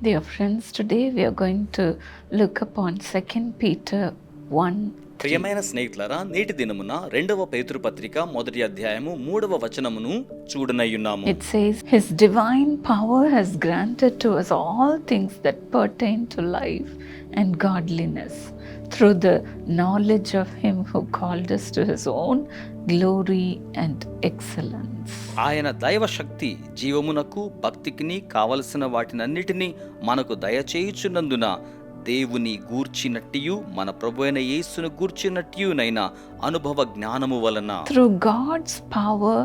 Dear friends, today we are going to look upon 2 Peter 1. ప్రియమైన స్నేహితులారా నేటి దినమున రెండవ పేతురు పత్రిక మొదటి అధ్యాయము మూడవ వచనమును చూడనయ్యున్నాము It says, His divine power has granted to us all things that pertain to life and godliness through the knowledge of Him who called us to His own glory and excellence. ఆయన దైవ శక్తి జీవమునకు భక్తికిని కావలసిన వాటినన్నిటినీ మనకు దయచేయుచున్నందున దేవుని గూర్చినట్టియు మన ప్రభు అయిన యేసును గూర్చినట్టియునైన అనుభవ జ్ఞానము వలన Through God's power,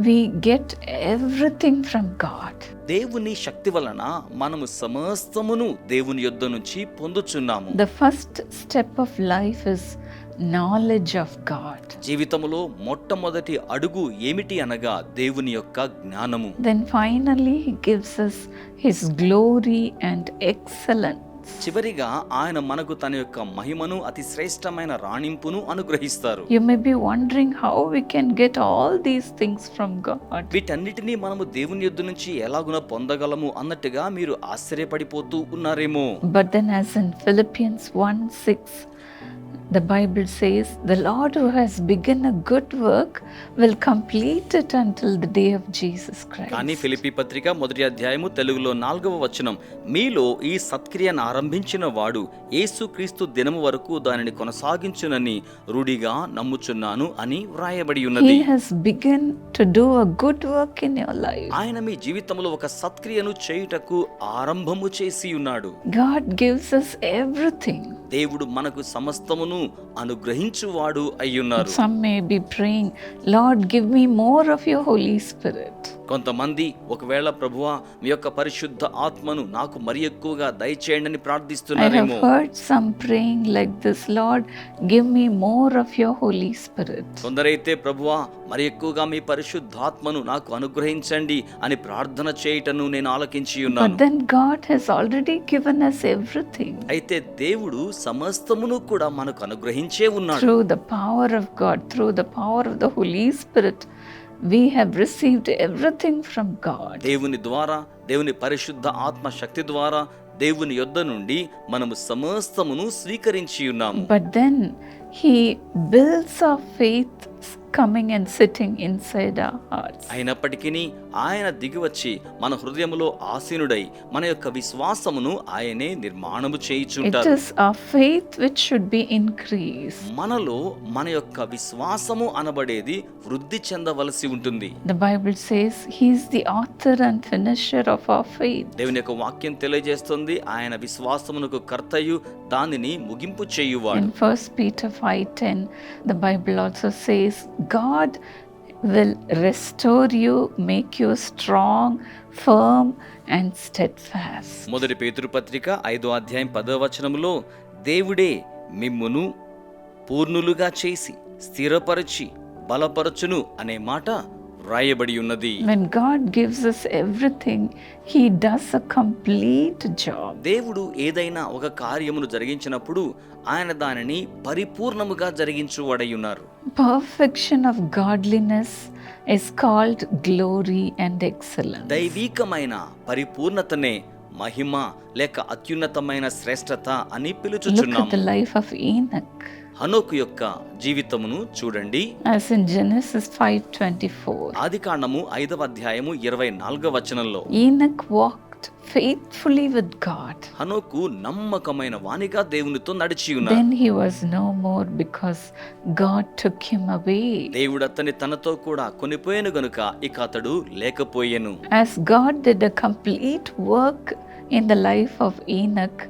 we get everything from God దేవుని శక్తి వలన మనము సమస్తమును దేవుని యొద్ద నుంచి పొందుచున్నాము. The first step of life is knowledge of God జీవితములో మొట్టమొదటి అడుగు ఏమిటి అనగా దేవుని యొక్క జ్ఞానము. Then finally gives us his glory and excellent చివరిగా ఆయన మనకు తన యొక్క మహిమను అతి శ్రేష్టమైన రాణింపును అనుగ్రహిస్తారు You may be wondering how we can get all these things from God. వీటన్నిటినీ మనము దేవుని యొద్ద నుంచి ఎలాగున పొందగలము అన్నట్టుగా మీరు ఆశ్చర్యపడిపోతూ ఉన్నారేమో But then, as in Philippians 1 6, the Bible says the Lord who has begun a good work will complete it until the day of Jesus Christ కానీ ఫిలిప్పీ పత్రిక మొదటి అధ్యాయము తెలుగులో నాలుగవ వచనం మీలో ఈ సత్క్రియను ఆరంభించిన వాడు యేసుక్రీస్తు దినం వరకు దానిని కొనసాగించునని రూడిగా నమ్ముచున్నాను అని వ్రాయబడి ఉన్నది. He has begun to do a good work in your life ఆయన మీ జీవితంలో ఒక సత్క్రియను చేయుటకు ఆరంభము చేసి ఉన్నాడు. గాడ్ గివ్స్ us ఎవ్రీథింగ్ దేవుడు మనకు సమస్తమును అనుగ్రహించువాడు అయ్యున్నారు. Some may be praying Lord give me more of your Holy Spirit కొంతమంది ఒకవేళ ప్రభువా మీ యొక్క పరిశుద్ధ ఆత్మను నాకు మరి ఎక్కువగా దయచేయండి అని ప్రార్థిస్తున్నారు I some praying like this Lord give me more of your Holy Spirit కొందరైతే ప్రభువా మరి ఎక్కువగా మీ పరిశుద్ధ ఆత్మను నాకు అనుగ్రహించండి అని ప్రార్థన చేయటం నేను ఆలకించి ఉన్నాను then God has already given us everything అయితే దేవుడు సమస్తమును కూడా మనకు అనుగ్రహించే ఉన్నాడు. Through the power of God through the power of the Holy Spirit we have received everything from God దేవుని ద్వారా దేవుని పరిశుద్ధ ఆత్మ శక్తి ద్వారా దేవుని యొద్ద నుండి మనము సమస్తమును స్వీకరించి ఉన్నాము. But then he builds of faith coming and sitting inside hearts అయినప్పటికీ ఆయన దిగివచ్చి మన హృదయములో ఆసీనుడై మన యొక్క విశ్వాసమును ఆయనే నిర్మాణము చేయించుంటారు. It a faith which should be increase మనలో మన యొక్క విశ్వాసము అనబడేది వృద్ధి చెందవలసి ఉంటుంది. The Bible says he is the and finisher of a faith దేవుని యొక్క వాక్యం తెలియజేస్తుంది. ఆయన విశ్వాసమునకు కర్తయు దానిని ముగింపు చేయువాడు. In first Peter 5:10 the Bible also says is God will restore you make you strong firm and steadfast మొదటి పేతృపత్రిక ఐదో అధ్యాయం పదవ వచనములో దేవుడే మిమ్మును పూర్ణులుగా చేసి స్థిరపరచి బలపరచును అనే మాట వ్రాయబడి ఉన్నది When God gives us everything, He does a complete job. దేవుడు ఏదైనా ఒక కార్యమును జరిగించినప్పుడు ఆయన దానిని పరిపూర్ణముగా జరిగించువాడై ఉన్నారు Perfection of godliness is called glory and excellence. దైవీకమైన పరిపూర్ణతనే మహిమ లేక అత్యున్నతమైన శ్రేష్టత అని Look at పిలుచుచున్నాము the life of Enoch. హనోకు యొక్క జీవితమును చూడండి As in Genesis 5:24, ఆది కాండము ఐదవ అధ్యాయము ఇరవై నాలుగవ వచనంలో Enoch walked faithfully with God. హనోకు నమ్మకమైన వానిగా దేవునితో నడిచి ఉన్నారు Then he was no more because God took him away. దేవుడు అతని తనతో కూడా కొనిపోయాను గనుక ఇక అతడు లేకపోయెను As God did a complete work in the life of Enoch,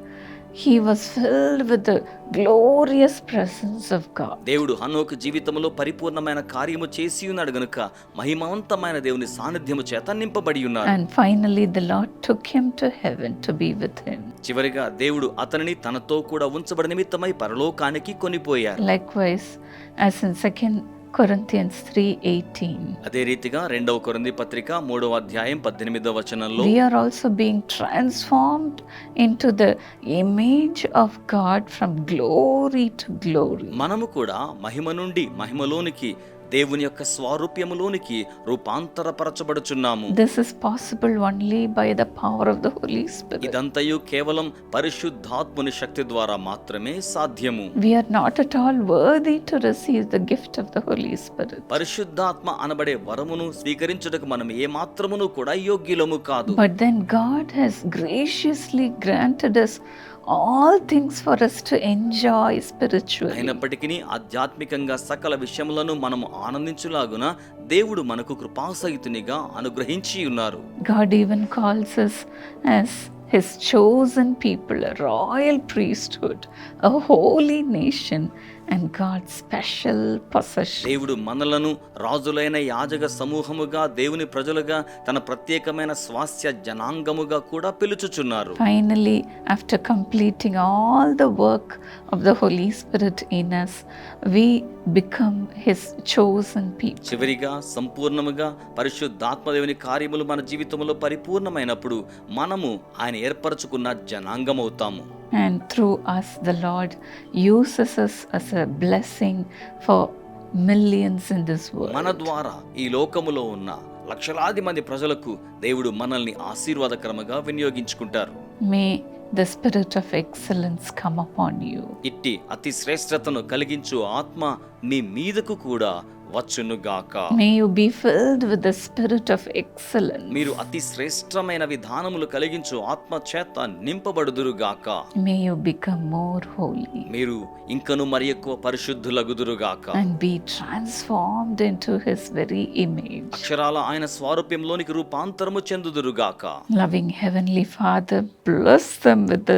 he was filled with the glorious presence of God. దేవుడు హనోకు జీవితంలో పరిపూర్ణమైన కార్యము చేసి ఉన్నాడు గనుక మహిమవంతమైన దేవుని సాన్నిధ్యము చేత నింపబడి ఉన్నారు And finally, the Lord took him to heaven to be with him. చివరిగా దేవుడు అతనిని తనతో కూడా ఉంచబడి నిమిత్తమై పరలోకానికి కొనిపోయారు Likewise, as in Corinthian three eighteen అదే రీతిగా రెండవ కొరింది పత్రిక మూడవ అధ్యాయం పద్దెనిమిదవ వచనంలో we also being transformed in the image of God from glory to మనము కూడా మహిమ నుండి మహిమలోనికి దేవుని యొక్క స్వరూప్యములోనికి రూపాంతరపరచబడుచున్నాము. This is possible only by the power of the Holy Spirit ఇదంతయు కేవలం పరిశుద్ధాత్మని శక్తి ద్వారా మాత్రమే సాధ్యము. We are not at all worthy to receive the gift of the Holy Spirit పరిశుద్ధాత్మ అనబడే వరమును స్వీకరించుటకు మనం ఏ మాత్రమును కూడా యోగ్యులము కాదు. But then God has graciously granted us all things for us to enjoy spiritually. అయినప్పటికీ ఆధ్యాత్మికంగా సకల విషయములను మనము ఆనందించులాగున దేవుడు మనకు కృపాసహితునిగా అనుగ్రహించి ఉన్నారు God even calls us as His chosen people, a royal priesthood, a holy nation, and God's special possession. దేవుడు మనలను రాజులైన యాజక సమూహముగా దేవుని ప్రజలుగా తన ప్రత్యేకమైన స్వాస్థ్య జనాంగముగా కూడా పిలుచుచున్నారు Finally, after completing all the work of the Holy Spirit in us, we become His chosen people. చివరిగా సంపూర్ణముగా పరిశుద్ధాత్మదేవుని కార్యములు మన జీవితంలో పరిపూర్ణమైనప్పుడు మనము ఆయన ఏర్పరచుకున్న జనాంగమవుతాము And through us, the Lord uses us as a blessing for millions in this world. మన ద్వారా ఈ లోకములో ఉన్న లక్షలాది మంది ప్రజలకు దేవుడు మనల్ని ఆశీర్వాదకరముగా వినియోగించుకుంటారు May the spirit of excellence come upon you. ఇట్టి అతి శ్రేష్టతను కలిగించు ఆత్మ మీ మీదకు కూడా వచ్చునుగాక. May you be filled with the spirit of excellence మీరు అతి శ్రేష్టమైన విధానములు కలిగించు ఆత్మ చేత నింపబడుదురు గాక may you become more holy మీరు ఇంకను మరి ఎక్కువ పరిశుద్ధులగుదురు గాక and be transformed into his very image అక్షరాల ఆయన స్వరూపంలోనికి రూపాంతరము చెందుదురు గాక loving heavenly father bless them with the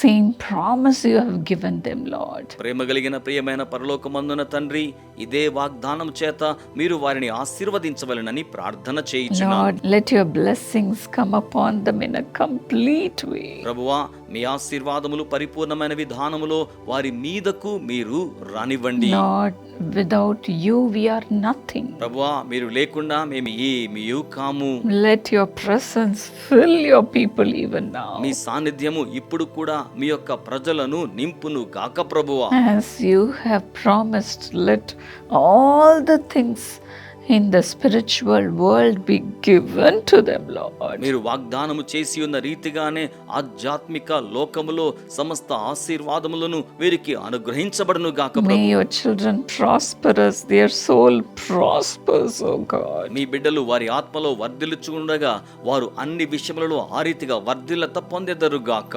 same promise you have given them Lord ప్రేమ కలిగిన ప్రియమైన పరలోకమందున తండ్రి ఇదే వాగ్దానం చేత మీరు వారిని ఆశీర్వదించవలెనని ప్రార్థన Lord, let your blessings come upon them in a complete way. ప్రభువా మీ ఆశీర్వాదములు పరిపూర్ణమైన విధానములో వారి మీదకు మీరు రానివ్వండి without you, we are nothing. ప్రభువా మీరు లేకుండా మేము ఏమియు కాము Let your presence fill your people even now. మీ సాన్నిధ్యము ఇప్పుడు కూడా మీ యొక్క ప్రజలను నింపును గాక ప్రభువా As you have promised, let all the things in the spiritual world be given to them, Lord. మీరు వాగ్దానము చేసి ఉన్న రీతిగానే ఆధ్యాత్మిక లోకములో సమస్త ఆశీర్వాదములను వీరికి అనుగ్రహించబడును గాక May Prabhu your children prosper as their soul prospers, O God. మీ బిడ్డలు వారి ఆత్మలో వర్ధిల్చుండగా వారు అన్ని విషయములలో ఆ రీతిగా వర్ధిల్లత పొందెదరు గాక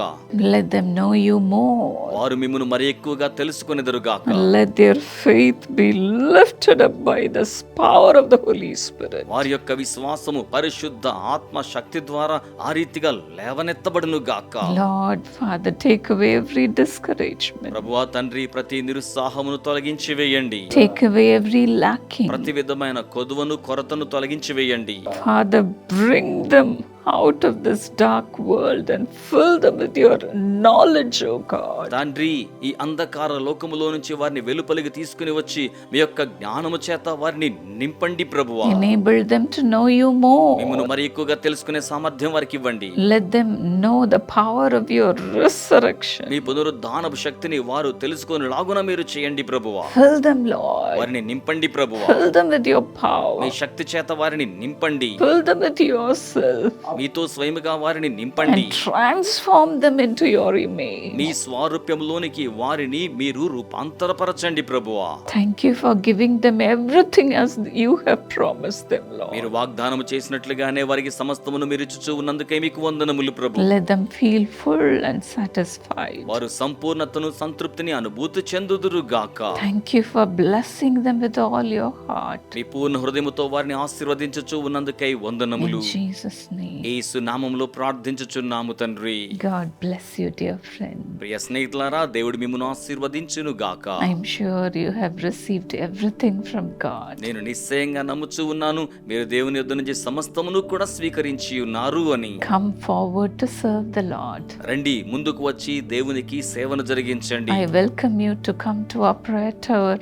Let them know you more. వారు మిమ్మను మరి ఎక్కువగా తెలుసుకునేదరు గాక Let their faith be lifted up by the power వారి యొక్క విశ్వాసము పరిశుద్ధ ఆత్మ శక్తి ద్వారా ఆ రీతిగా లేవనెత్తబడును గాక. Lord father take away every discouragement తండ్రి ప్రతి నిరుత్సాహమును తొలగించి వేయండి. టేక్ ఎవ్రీ లాకింగ్ ప్రతి విధమైన కొదువను కొరతను తొలగించి వేయండి. Father bring out of this dark world and fill them with your knowledge, O God. తండ్రి ఈ అంధకార లోకములో నుంచి వారిని వెలుపలికి తీసుకుని వచ్చి మీ యొక్క జ్ఞానము చేత వారిని నింపండి ప్రభువా Enable them to know you more. మిమ్మను మరి ఎక్కువగా తెలుసుకునే సామర్థ్యం వారికి ఇవ్వండి Let them know the power of your resurrection. మీ పునరుద్ధానపు శక్తిని వారు తెలుసుకొని లాగున మీరు చేయండి ప్రభువా Fill them, Lord. వారిని నింపండి ప్రభువా Fill them with your power. మీ శక్తి చేత వారిని నింపండి Fill them with yourself. మీతో స్వయముగా వారిని నింపండి. Transform them into to your image మీ స్వరూప్యములోనికి వారిని మీరు రూపాంతరపరచండి ప్రభువా. Thank you for giving them everything as you have promised them Lord మీరు వాగ్దానం చేసినట్లుగానే వారికి సమస్తమును మీరు ఇచ్చుచు ఉన్నందుకే మీకు వందనములు ప్రభు. Let them feel full and satisfied వారు సంపూర్ణతను సంతృప్తిని అనుభూతి చెందుదురు గాక. Thank you for blessing them with all your heart మీ పూర్ణ హృదయముతో వారిని ఆశీర్వదించుచు ఉన్నందుకై వందనములు. జీసస్ నేమ్ యేసు నామములో ప్రార్థించుచున్నాము తండ్రి. God bless you dear friend ప్రియ స్నేహితులారా దేవుడు మిమ్మును ఆశీర్వదించును గాక I am sure you received everything from God నేను నిశ్చయంగా నమ్ముచు ఉన్నాను మీరు దేవుని యొద్ద నుంచి సమస్తమును కూడా స్వీకరించి ఉన్నారు అని. Come forward to the lord రండి ముందుకు వచ్చి దేవునికి సేవను జరిగించండి. I welcome you to come to a prayer tower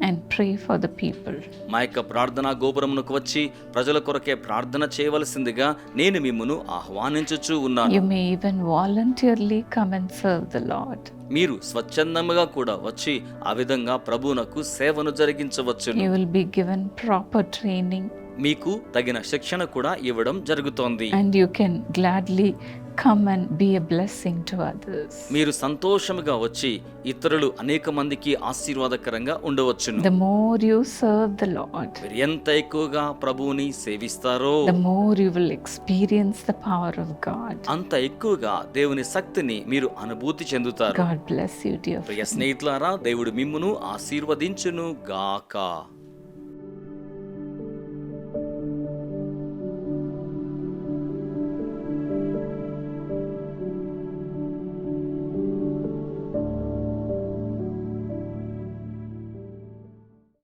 and pray for the people. మా యొక్క ప్రార్థనా గోపురమునకు వచ్చి ప్రజల కొరకే ప్రార్థన చేయవలసిందిగా నేను మిమ్మును ఆహ్వానించుచు ఉన్నాను You may even voluntarily come and serve the Lord. మీరు స్వచ్ఛందముగా కూడా వచ్చి ఆ విధంగా ప్రభువునకు సేవను జరిగించవచ్చును You will be given proper training మీకు తగిన శిక్షణ కూడా ఇవ్వడం జరుగుతోంది and you can gladly come and be a blessing to others. మీరు సంతోషముగా వచ్చి ఇతరులు అనేక మందికి ఆశీర్వాదకరంగా ఉండవచ్చును The more you serve the Lord, మీరు ఎంత ఎక్కువగా ప్రభువుని సేవిస్తారో the more you will experience the power of God. అంత ఎక్కువగా దేవుని శక్తిని మీరు అనుభూతి చెందుతారు God bless you, dear Priya friend. స్నేహితులారా దేవుడు మిమ్మును ఆశీర్వదించును గాక